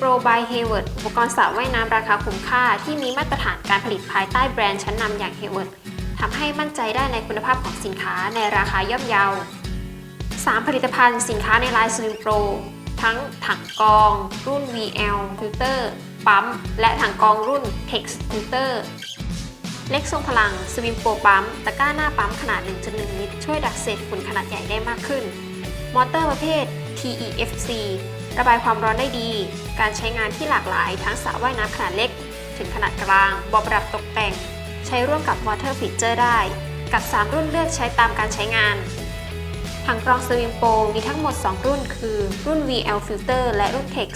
Pro by Hayward อุปกรณ์สระว่ายน้ำราคาคุ้มค่า ที่มีมาตรฐานการผลิตภายใต้แบรนด์ชั้นนำอย่าง Hayward ทำให้มั่นใจได้ในคุณภาพของสินค้าในราคาย่อมเยา 3 ผลิตภัณฑ์สินค้าในไลน์ Slim Pro ทั้งถังกอง รุ่น VL Filter ปั๊ม และถังกองรุ่น Tex Filter เล็กทรงพลัง Swim Pro ปั๊ม ตะกร้าหน้าปั๊มขนาด 1.1 ลิตร ช่วยดักเศษฝุ่นขนาดใหญ่ได้มากขึ้น มอเตอร์ประเภท TEFC ระบายความร้อนได้ดี การใช้งานที่หลากหลายทั้งสระว่ายน้ำขนาดเล็ก ถึงขนาดกลาง บอประดับตกแต่ง ใช้ร่วมกับ Water Feature ได้ กับ 3 รุ่นเลือกใช้ตามการใช้งาน ถังกรองสวิมโปมีทั้งหมด 2 รุ่น คือ รุ่น VL Filter และรุ่น Tex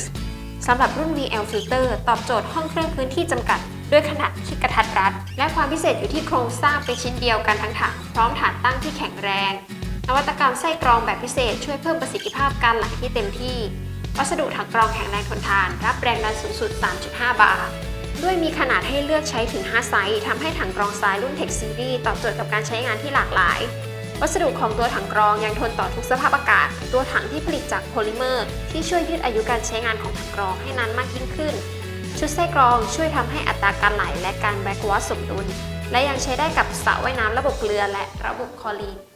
สำหรับรุ่น VL Filter ตอบโจทย์ห้องเครื่องพื้นที่จำกัดด้วยขนาดที่กระทัดรัด และความพิเศษอยู่ที่โครงสร้างเป็นชิ้นเดียวกันทั้งถังพร้อมฐานตั้งที่แข็งแรง วัตกรรมไส้กรองแบบพิเศษ ช่วยเพิ่มประสิทธิภาพการไหลที่เต็มที่ วัสดุถังกรองแข็งแรงทนทาน รับแรงดันสูงสุด 3.5 บาร์ด้วยมีขนาดให้เลือกใช้ถึง 5 ไซส์ทำให้ถังกรองทรายรุ่น Tech Series ตอบโจทย์กับการใช้งานที่หลากหลาย วัสดุของตัวถังกรองยังทนต่อทุกสภาพอากาศ ตัวถังที่ผลิตจากโพลิเมอร์ ที่ช่วยยืดอายุการใช้งานของถังกรองให้นานมากยิ่งขึ้น ชุดไส้กรองช่วยทำให้อัตราการไหลและการแบกวอชสมดุล และยังใช้ได้กับสระว่ายน้ำระบบเรือและระบบคลอรีน